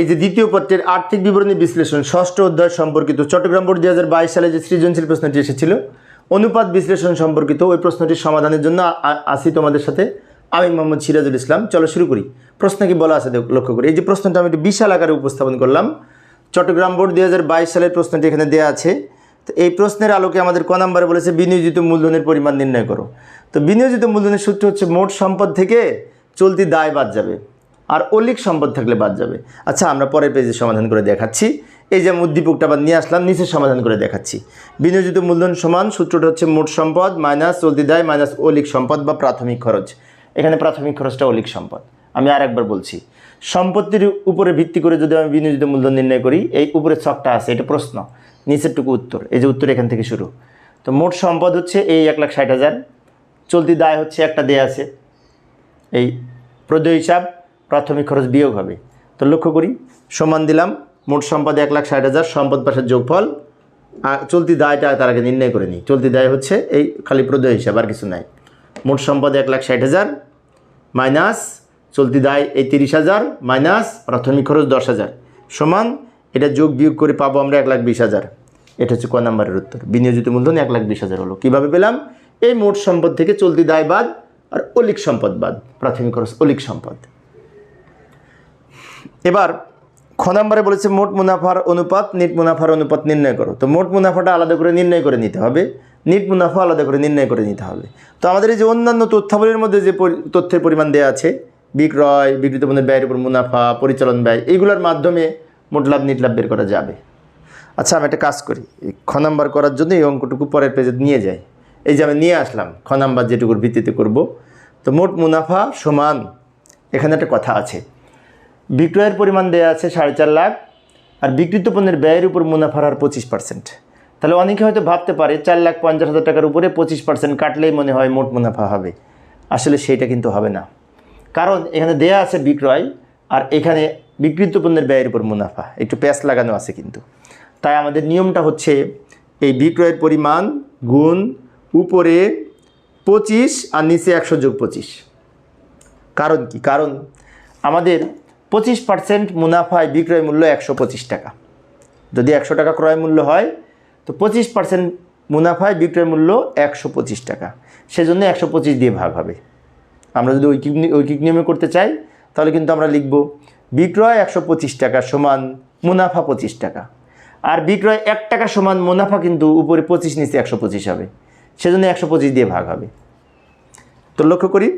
এই যে দ্বিতীয় পত্রের আর্থিক বিবরণী বিশ্লেষণ ষষ্ঠ অধ্যায় সম্পর্কিত চট্টগ্রাম বোর্ড দু হাজার বাইশ সালে যে সৃজনশীল প্রশ্নটি এসেছিল, অনুপাত বিশ্লেষণ সম্পর্কিত ওই প্রশ্নটির সমাধানের জন্য আসি তোমাদের সাথে। আমি মোহাম্মদ সিরাজুল ইসলাম, চলো শুরু করি। প্রশ্ন কি বলা আছে লক্ষ্য করি। এই যে প্রশ্নটা আমি একটু বিশাল আকারে উপস্থাপন করলাম। চট্টগ্রাম বোর্ড দুই হাজার বাইশ সালের প্রশ্নটি এখানে দেওয়া আছে। তো এই প্রশ্নের আলোকে আমাদের ক নাম্বারে বলেছে, বিনিয়োজিত মূলধনের পরিমাণ নির্ণয় করো। তো বিনিয়োজিত মূলধনের সূত্র হচ্ছে, মোট সম্পদ থেকে চলতি দায় বাদ যাবে। আর অলিক সম্পদ থাকলে বাদ যাবে। আচ্ছা আমরা পরের পেজে সমাধান করে দেখাচ্ছি। এই যে উদ্দীপকটা আবার নিয়ে আসলাম, নিচে সমাধান করে দেখাচ্ছি। বিনিয়োজিত মূলধন সমান, সূত্রটা হচ্ছে মোট সম্পদ মাইনাস চলতি দায় মাইনাস অলিক সম্পদ বা প্রাথমিক খরচ। এখানে প্রাথমিক খরচটা অলিক সম্পদ। আমি আর একবার বলছি, সম্পত্তির উপরে ভিত্তি করে যদি আমি বিনিয়োজিত মূলধন নির্ণয় করি, এই উপরে ছকটা আছে, এটা প্রশ্ন। নিচেরটুকু উত্তর, এই যে উত্তর এখান থেকে শুরু। তো মোট সম্পদ হচ্ছে এই এক লাখ ষাট হাজার, চলতি দায় হচ্ছে একটা দেয়া আছে। এই প্রদেয় হিসাব প্রাথমিক খরচ বিয়োগ হবে। তো লক্ষ্য করি, সমান দিলাম, মোট সম্পদ এক লাখ ষাট হাজার, সম্পদ পাশের যোগফল চলতি দায়টা তার আগে নির্ণয় করে নিই। চলতি দায় হচ্ছে এই খালি প্রদেয় হিসাব, আর কিছু নাই। মোট সম্পদ এক লাখ ষাট হাজার, মাইনাস চলতি দায় এই তিরিশ হাজার, মাইনাস প্রাথমিক খরচ দশ হাজার। সমান, এটা যোগ বিয়োগ করে পাবো আমরা এক লাখ বিশ হাজার। এটা হচ্ছে ক নাম্বারের উত্তর। বিনিয়োজিত মূলধন এক লাখ বিশ হাজার হলো। কীভাবে পেলাম? এই মোট সম্পদ থেকে চলতি দায় বাদ, আর অলিক সম্পদ বাদ। প্রাথমিক খরচ অলিক সম্পদ। এবার খ নাম্বারে বলেছে, মোট মুনাফার অনুপাত, নিট মুনাফার অনুপাত নির্ণয় করো। তো মোট মুনাফাটা আলাদা করে নির্ণয় করে নিতে হবে। নিট মুনাফা আলাদা করে নির্ণয় করে নিতে হবে। তো আমাদের এই যে অন্যান্য তথ্যাবলীর মধ্যে যে তথ্যের পরিমাণ দেওয়া আছে, বিক্রয়, বিক্রিত পণ্যের ব্যয়ের উপর মুনাফা, পরিচালন ব্যয় এইগুলোর মাধ্যমে মোট লাভ, নিট লাভ বের করা যাবে। আচ্ছা আমি একটা কাজ করি। এই খ নাম্বার করার জন্য এই অঙ্কটুকু পরের পেজে নিয়ে যাই। এই যে আমি নিয়ে আসলাম, খ নাম্বার যেটুকুর ভিত্তিতে করব। তো মোট মুনাফা সমান, এখানে একটা কথা আছে। বিক্রয়ের পরিমাণ দেওয়া আছে সাড়ে চার লাখ, আর বিক্রিত পণ্যের ব্যয়ের উপর মুনাফার হার পঁচিশ পার্সেন্ট। তাহলে অনেকে হয়তো ভাবতে পারে চার লাখ পঞ্চাশ হাজার টাকার উপরে পঁচিশ পার্সেন্ট কাটলেই মনে হয় মোট মুনাফা হবে। আসলে সেইটা কিন্তু হবে না। কারণ এখানে দেয়া আছে বিক্রয়, আর এখানে বিক্রিত পণ্যের ব্যয়ের উপর মুনাফা। একটু প্যাচ লাগানো আছে কিন্তু। তাই আমাদের নিয়মটা হচ্ছে এই বিক্রয়ের পরিমাণ গুণ উপরে পঁচিশ আর নিচে একশো যোগ পঁচিশ। কারণ কি? কারণ আমাদের পঁচিশ পার্সেন্ট মুনাফায় বিক্রয় মূল্য একশো পঁচিশ টাকা। যদি একশো টাকা ক্রয় মূল্য হয়, তো পঁচিশ পার্সেন্ট মুনাফায় বিক্রয় মূল্য একশো পঁচিশ টাকা। সেজন্য একশো পঁচিশ দিয়ে ভাগ হবে। আমরা যদি ঐকিক ঐকিক নিয়মে করতে চাই, তাহলে কিন্তু আমরা লিখব বিক্রয় একশো পঁচিশ টাকা সমান মুনাফা পঁচিশ টাকা। আর বিক্রয় এক টাকা সমান মুনাফা কিন্তু উপরে পঁচিশ, নিচে একশো পঁচিশ হবে। সেজন্য একশো পঁচিশ দিয়ে ভাগ হবে। তো লক্ষ্য করি,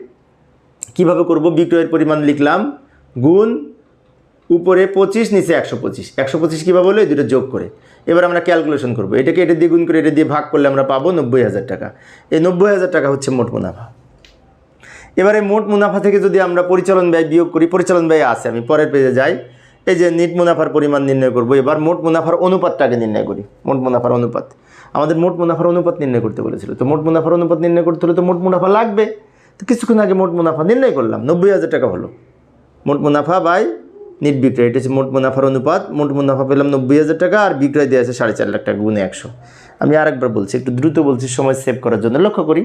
কীভাবে করব? বিক্রয়ের পরিমাণ লিখলাম গুণ উপরে পঁচিশ, নিচে একশো পঁচিশ। একশো পঁচিশ কীভাবে এই দুটো যোগ করে। এবার আমরা ক্যালকুলেশন করব। এটাকে এটা দিয়ে গুণ করে, এটা দিয়ে ভাগ করলে আমরা পাবো নব্বই হাজার টাকা। এই নব্বই হাজার টাকা হচ্ছে মোট মুনাফা। এবারে মোট মুনাফা থেকে যদি আমরা পরিচালন ব্যয় বিয়োগ করি, পরিচালন ব্যয় আছে, আমি পরের পেজে যাই। এই যে নিট মুনাফার পরিমাণ নির্ণয় করব। এবার মোট মুনাফার অনুপাতটাকে নির্ণয় করি। মোট মুনাফার অনুপাত। আমাদের মোট মুনাফার অনুপাত নির্ণয় করতে বলেছিল। তো মোট মুনাফার অনুপাত নির্ণয় করতে হলে তো মোট মুনাফা লাগবে। তো কিছুক্ষণ আগে মোট মুনাফা নির্ণয় করলাম। নব্বই হাজার টাকা হলো। মোট মুনাফা বাই নিট বিক্রয়। এটা হচ্ছে মোট মুনাফার অনুপাত। মোট মুনাফা পেলাম নব্বই হাজার টাকা আর বিক্রয় দেওয়া আছে সাড়ে চার লাখ টাকা গুণে একশো। আমি আরেকবার বলছি, একটু দ্রুত বলছি, সময় সেভ করার জন্য। লক্ষ্য করি,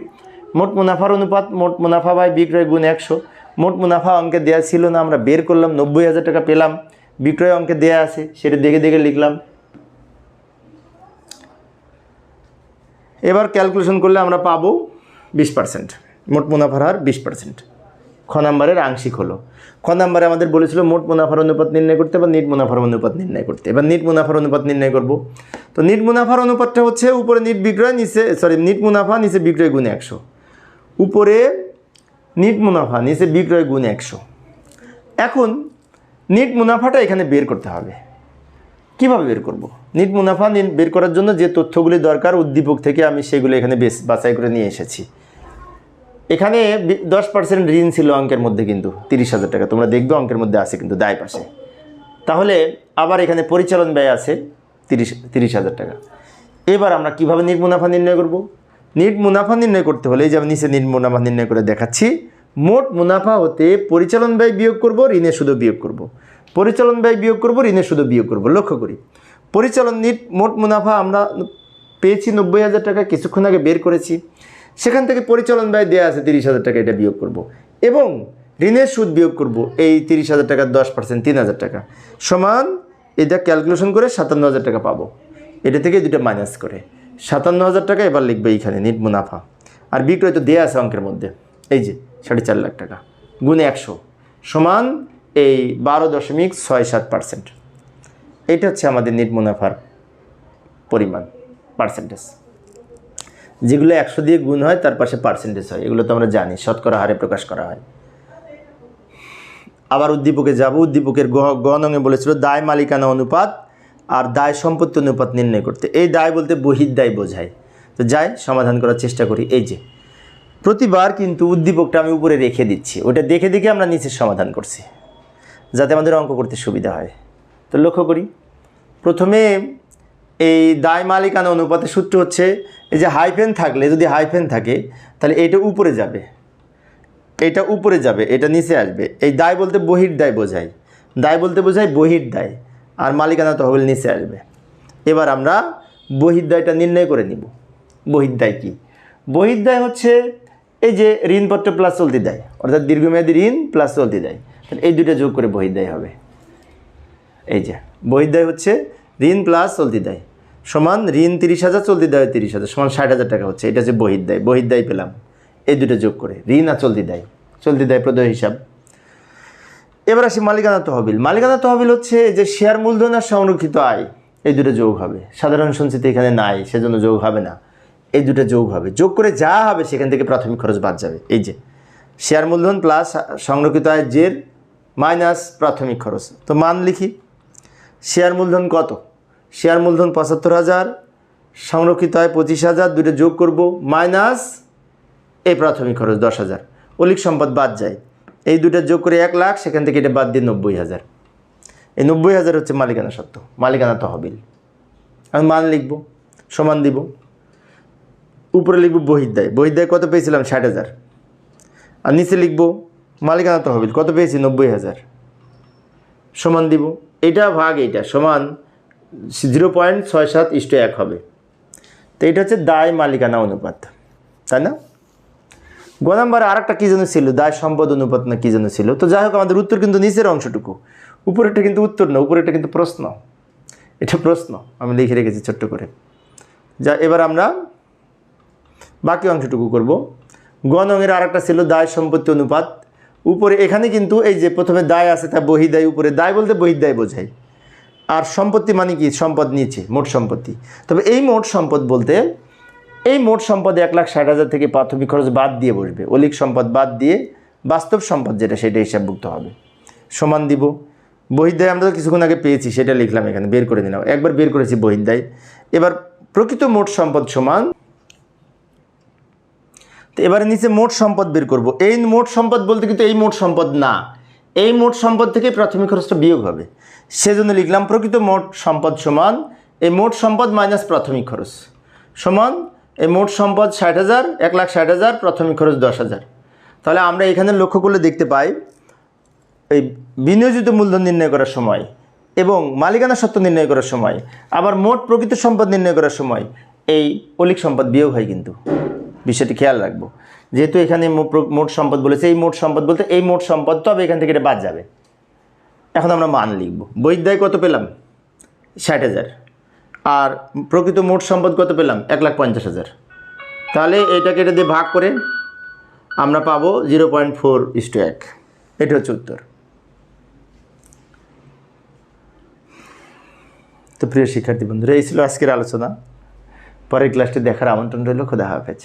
মোট মুনাফার অনুপাত, মোট মুনাফা বাই বিক্রয় গুণ একশো। মোট মুনাফা অঙ্কে দেওয়া ছিল না, আমরা বের করলাম, নব্বই হাজার টাকা পেলাম। বিক্রয় অঙ্কে দেওয়া আছে, সেটা দেখে দেখে লিখলাম। এবার ক্যালকুলেশন করলে আমরা পাবো বিশ পার্সেন্ট মোট মুনাফার হার বিশ পার্সেন্ট খ নাম্বারের আংশিক হলো। খ নাম্বারে আমাদের বলেছিল মোট মুনাফার অনুপাত নির্ণয় করতে বা নিট মুনাফার অনুপাত নির্ণয় করতে। এবার নিট মুনাফার অনুপাত নির্ণয় করব। তো নিট মুনাফার অনুপাতটা হচ্ছে উপরে নিট বিক্রয়, নিচে সরি নিট মুনাফা, নিচে বিক্রয় গুণ একশো। উপরে নিট মুনাফা, নিচে বিক্রয় গুণ একশো। এখন নিট মুনাফাটা এখানে বের করতে হবে। কীভাবে বের করব? নিট মুনাফা বের করার জন্য যে তথ্যগুলি দরকার, উদ্দীপক থেকে আমি সেগুলো এখানে বেশ বাছাই করে নিয়ে এসেছি। এখানে দশ পার্সেন্ট ঋণ ছিল অঙ্কের মধ্যে কিন্তু, তিরিশ হাজার টাকা। তোমরা দেখবে অঙ্কের মধ্যে আছে কিন্তু দায় পাশে। তাহলে আবার এখানে পরিচালন ব্যয় আছে তিরিশ তিরিশ হাজার টাকা। এবার আমরা কীভাবে নিট মুনাফা নির্ণয় করব? নিট মুনাফা নির্ণয় করতে হলে যে আমি নিচে নিট মুনাফা নির্ণয় করে দেখাচ্ছি, মোট মুনাফা হতে পরিচালন ব্যয় বিয়োগ করব, ঋণের সুদও বিয়োগ করব। পরিচালন ব্যয় বিয়োগ করব, ঋণের সুদও বিয়োগ করব। লক্ষ্য করি, পরিচালন নিট মোট মুনাফা আমরা পেয়েছি নব্বই হাজার টাকা, কিছুক্ষণ আগে বের করেছি। সেখান থেকে পরিচালন ব্যয় দেওয়া আছে তিরিশ হাজার টাকা এটা বিয়োগ করব। এবং ঋণের সুদ বিয়োগ করব এই তিরিশ হাজার টাকার দশ পার্সেন্ট, তিন হাজার টাকা সমান এটা ক্যালকুলেশন করে সাতান্ন হাজার টাকা পাবো। এটা থেকে দুটো মাইনাস করে। সাতান্ন হাজার টাকা এবার লিখবে এইখানে নিট মুনাফা। আর বিক্রয় তো দেওয়া আছে অঙ্কের মধ্যে। এই যে, সাড়ে চার লাখ টাকা গুণে একশো সমান এই বারো দশমিক ছয় সাত পার্সেন্ট। এটা হচ্ছে আমাদের নিট মুনাফার পরিমাণ পার্সেন্টেজ যেগুলো একশো দিয়ে গুণ হয়, তার পাশে পার্সেন্টেজ হয়। এগুলো তো আমরা জানি, শতকরা হারে প্রকাশ করা হয়। আবার উদ্দীপকে যাব। উদ্দীপকের গণঙে বলেছিল, দায় মালিকানা অনুপাত আর দায় সম্পত্তি অনুপাত নির্ণয় করতে। এই দায় বলতে বহির দায় বোঝায়। তো যাই, সমাধান করার চেষ্টা করি। এই যে, প্রতিবার কিন্তু উদ্দীপকটা আমি উপরে রেখে দিচ্ছি। ওটা দেখে দেখে আমরা নিচের সমাধান করছি, যাতে আমাদের অঙ্ক করতে সুবিধা হয়। তো লক্ষ্য করি, প্রথমে এই দায় মালিকানা অনুপাতের সূত্র হচ্ছে এই যে হাইফেন থাকলে, যদি হাইফেন থাকে, তাহলে এটা উপরে যাবে। এটা উপরে যাবে, এটা নিচে আসবে। এই দায় বলতে বহির দায় বোঝায়। দায় বলতে বোঝায় বহির দায়। আর মালিকানা তহবিল নিচে আসবে। এবার আমরা বহির্দায়টা নির্ণয় করে নিব। বহির্দায় কি? বহির্দায় হচ্ছে এই যে ঋণপত্র প্লাস চলতি দেয়, অর্থাৎ দীর্ঘমেয়াদী ঋণ প্লাস চলতি দেয়। তাহলে এই দুটো যোগ করে বহির্দায় হবে। এই যে বহির্দায় হচ্ছে ঋণ প্লাস চলতি দেয়। সমান ঋণ তিরিশ হাজার, চলতি দেয় তিরিশ হাজার, সমান ষাট হাজার টাকা হচ্ছে। এটা হচ্ছে বহির্দায় বহির্দায় পেলাম। এই দুটো যোগ করে, ঋণ আর চলতি দেয়। চলতি দেয় প্রদয় হিসাব। এবার আসি মালিকানা তহবিল। মালিকানা তহবিল হচ্ছে যে শেয়ার মূলধন আর সংরক্ষিত আয়, এই দুটো যোগ হবে। সাধারণ সঞ্চিত এখানে নাই, সেজন্য যোগ হবে না। এই দুটো যোগ হবে। যোগ করে যা হবে, সেখান থেকে প্রাথমিক খরচ বাদ যাবে। এই যে, শেয়ার মূলধন প্লাস সংরক্ষিত আয় জের মাইনাস প্রাথমিক খরচ। তো মান লিখি। শেয়ার মূলধন কত? শেয়ার মূলধন পঁচাত্তর হাজার, সংরক্ষিত আয় পঁচিশ হাজার দুটো যোগ করব মাইনাস এই প্রাথমিক খরচ দশ হাজার। অলিক সম্পদ বাদ যায়। এই দুটো যোগ করে এক লাখ, সেখান থেকে এটা বাদ দিয়ে নব্বই হাজার। এই নব্বই হাজার হচ্ছে মালিকানা সত্ত্ব মালিকানা তহবিল। আমি মান লিখব, সমান দিব। উপরে লিখব বহির্দায় বহির্দায় কত পেয়েছিলাম? ষাট হাজার। আর নিচে লিখব মালিকানা তহবিল। কত পেয়েছি? নব্বই হাজার। সমান দিব। এটা ভাগ এইটা সমান জিরো পয়েন্ট ছয় সাত ইস্টু এক হবে। তো এটা হচ্ছে দায় মালিকানা অনুপাত, তাই না? গ নাম্বারে আর একটা কী যেন ছিল, দায় সম্পদ অনুপাত না কী যেন ছিল। তো যাই হোক, আমাদের উত্তর কিন্তু নিচের অংশটুকু। উপরেরটা কিন্তু উত্তর না, উপরেরটা কিন্তু প্রশ্ন। এটা প্রশ্ন, আমি লিখে রেখেছি ছোট্ট করে। যা, এবার আমরা বাকি অংশটুকু করব। গণঙের আর একটা ছিল দায় সম্পত্তি অনুপাত। উপরে এখানে কিন্তু এই যে প্রথমে দায় আছে তা বহিদায়, উপরে দায় বলতে বহিদায় বোঝায়। আর সম্পত্তি মানে কি? সম্পদ নিয়েছে মোট সম্পত্তি। তবে এই মোট সম্পদ বলতে, এই মোট সম্পদ এক লাখ ষাট হাজার থেকে প্রাথমিক খরচ বাদ দিয়ে বসবে। অলিক সম্পদ বাদ দিয়ে বাস্তব সম্পদ যেটা, সেটা হিসাবভুক্ত হবে। সমান দিব। বহির্দায় আমরা কিছুক্ষণ আগে পেয়েছি, সেটা লিখলাম এখানে, বের করে নিলাম। একবার বের করেছি বহির্দায়। এবার প্রকৃত মোট সম্পদ সমান, তো এবারে নিচে মোট সম্পদ বের করব। এই মোট সম্পদ বলতে কিন্তু এই মোট সম্পদ না। এই মোট সম্পদ থেকে প্রাথমিক খরচটা বিয়োগ হবে। সেজন্য লিখলাম, প্রকৃত মোট সম্পদ সমান, এই মোট সম্পদ মাইনাস প্রাথমিক খরচ। সমান, এই মোট সম্পদ ষাট হাজার, এক লাখ ষাট হাজার, প্রাথমিক খরচ দশ হাজার। তাহলে আমরা এখানে লক্ষ্য করলে দেখতে পাই, এই বিনিয়োজিত মূলধন নির্ণয় করার সময় এবং মালিকানা সত্ত্ব নির্ণয় করার সময়, আবার মোট প্রকৃত সম্পদ নির্ণয় করার সময় এই অলিক সম্পদ বিয়োগ হয় কিন্তু। বিষয়টি খেয়াল রাখব। যেহেতু এখানে মোট সম্পদ বলেছে, এই মোট সম্পদ বলতে এই মোট সম্পদ, তবে এখান থেকে এটা বাদ যাবে। এখন আমরা মান লিখব। বৈদ্যায় কত পেলাম? ষাট হাজার। আর প্রকৃত মোট সম্পদ কত পেলাম? এক লাখ পঞ্চাশ হাজার। তাহলে এটাকে এটা দিয়ে ভাগ করে আমরা পাবো জিরো পয়েন্ট ফোর ইস্টু এক। এটা হচ্ছে উত্তর। তো প্রিয় শিক্ষার্থী বন্ধুরা, এই ছিল আজকের আলোচনা। পরের ক্লাসটি দেখার আমন্ত্রণ রইল। খোদা হাফেজ।